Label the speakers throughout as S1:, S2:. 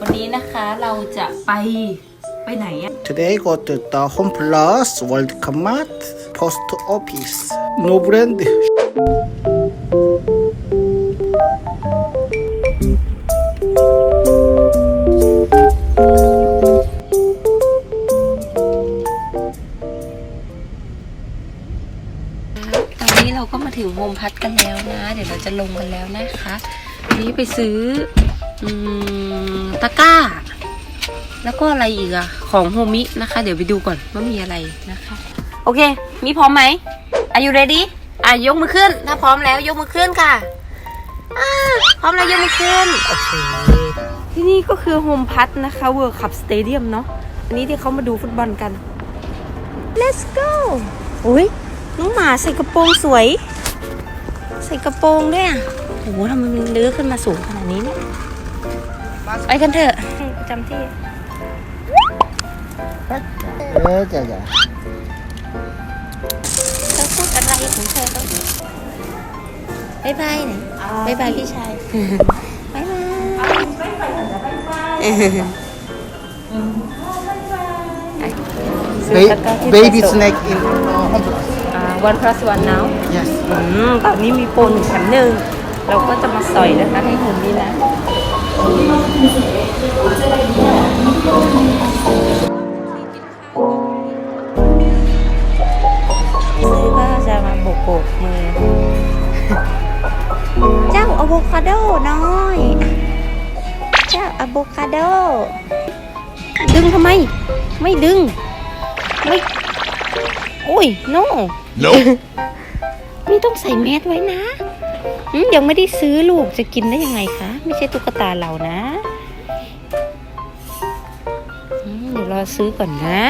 S1: วันนี้นะคะเราจะไปไปไหนอะ
S2: Today go to the Home Plus World Command Post Office No brand
S1: ตอนนี้เราก็มาถึงโฮมพัดกันแล้วนะ เดี๋ยวเราจะลงกันแล้วนะคะนนี้ไปซื้อ อืมตะกร้า แล้วก็อะไรอีกอะของโฮมินะคะ เดี๋ยวไปดูก่อนว่ามีอะไรนะคะ โอเค มีพร้อมไหม Are you ready อะยกมือขึ้น ถ้าพร้อมแล้วยกมือขึ้นค่ะอ่าพร้อมแล้วยกมือขึ้น โอเค ที่นี่ก็คือโฮมพัทนะคะ World Cup Stadium เนาะ อันนี้ที่เขามาดูฟุตบอลกัน Let's go อุ้ยน้องหมาใส่กระโปรงสวย ใส่กระโปรงด้วยอะโอ้โหทำไมมันเลื้อยขึ้นมาสูงขนาดนี้เนี่ย ไปกันเถอะจำที่
S2: เออจ้ะจ้า
S1: เธอพูดอะไรของเธอต้องบายบายหน่อยบายบายพี่ชายบายบาย
S2: baby snack in Honduras one plus
S1: one now
S2: yes
S1: ตอนนี้มีปนึ่งแถมหนึ่งเราก็จะมาใส่นะคะให้หุ่นนี้นะ ซื้อก็จะมาโบกโบกมือ เจ้าอะโวคาโดน้อย เจ้าอะโวคาโด ดึงทำไม ไม่ดึง ไม่ โอ้ย โนนี่ต้องใส่แมสไว้นะอืมยังไม่ได้ซื้อลูกจะกินได้ยังไงคะ ไม่ใช่ตุ๊กตาเรานะ ดี๋ยวรอซื้อก่อนนะ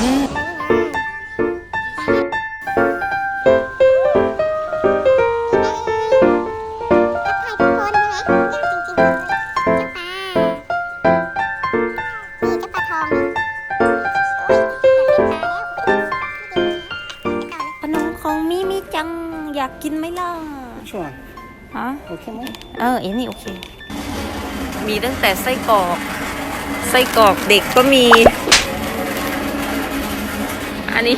S1: อืมขนมของมิมิจังอยากกินไหมล่ะ
S2: Which one?
S1: ฮะ
S2: Okay, mom.
S1: เออเอ็นี่โอเค มีตั้งแต่ไส้กรอก ไส้กรอกเด็กก็มี อันนี้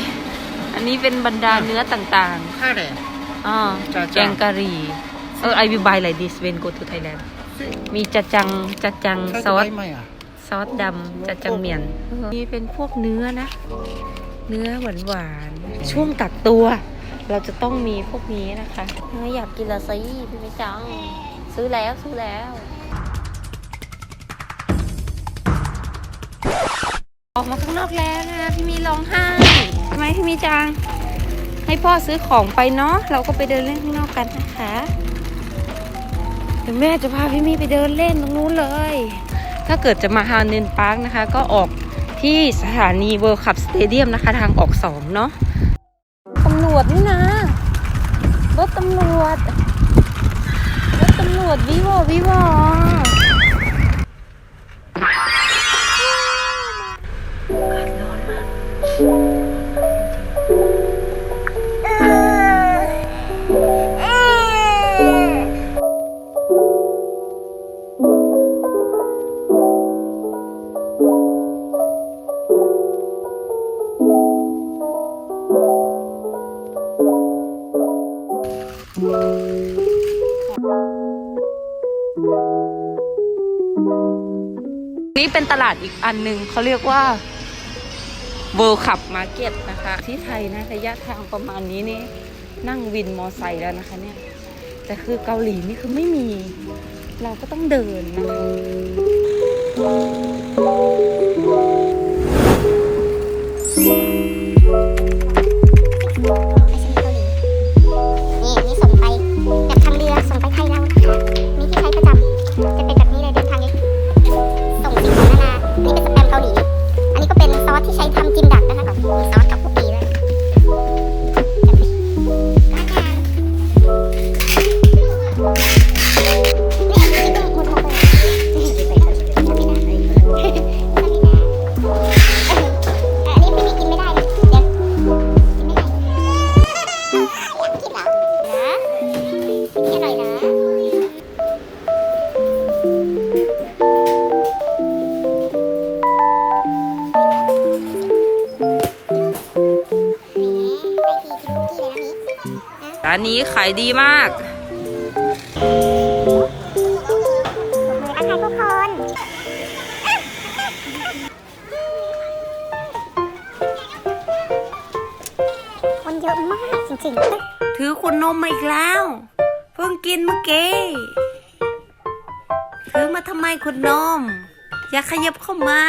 S1: อันนี้เป็นบรรดาเนื้อต่าง
S2: Curry.
S1: ๆอ่า
S2: จ้ะ
S1: แกงกะหรี่ เออ I will buy like this when go to Thailand มีจัดจังจัดจังซอส
S2: Maya.
S1: ซอสดำจัดจังเมียนนี่เป็นพวกเนื้อนะ เนื้อหวานหวานๆช่วงกักตัว เราจะต้องมีพวกนี้นะคะเนื้ออยากกินละสิพี่ไม่จัง ซื้อแล้วซื้อแล้ว ออกมาข้างนอกแล้วนะคะพี่มีร้องไห้ทำไมพี่มีจัง ให้พ่อซื้อของไปเนาะเราก็ไปเดินเล่นข้างนอกกันนะคะเดี๋ยวแม่จะพาพี่มีไปเดินเล่นตรงนู้นเลย ถ้าเกิดจะมาฮาเนนพาร์คนะคะ ก็ออกที่สถานีเวิร์คัพสเตเดียมนะคะ ทางออกสองเนาะตำรวจนี่นะรถตำรวจรถตำรวจวิวอวิว นี่เป็นตลาดอีกอันหนึ่งเขาเรียกว่า World Cup Market นะคะ ที่ไทยนะระยะทางประมาณนี้นี่นั่งวินมอไซค์แล้วนะคะเนี่ย แต่คือเกาหลีนี่คือไม่มี เราก็ต้องเดินนะคะานนี้ขายดีมาก
S3: มือทักทายทุกคน คนเยอะมากจริงๆ
S1: ถือขวดนมมาอีกแล้ว เพิ่งกินเมื่อกี้ถือมาทำไมขวดนม อย่าขยับเข้ามา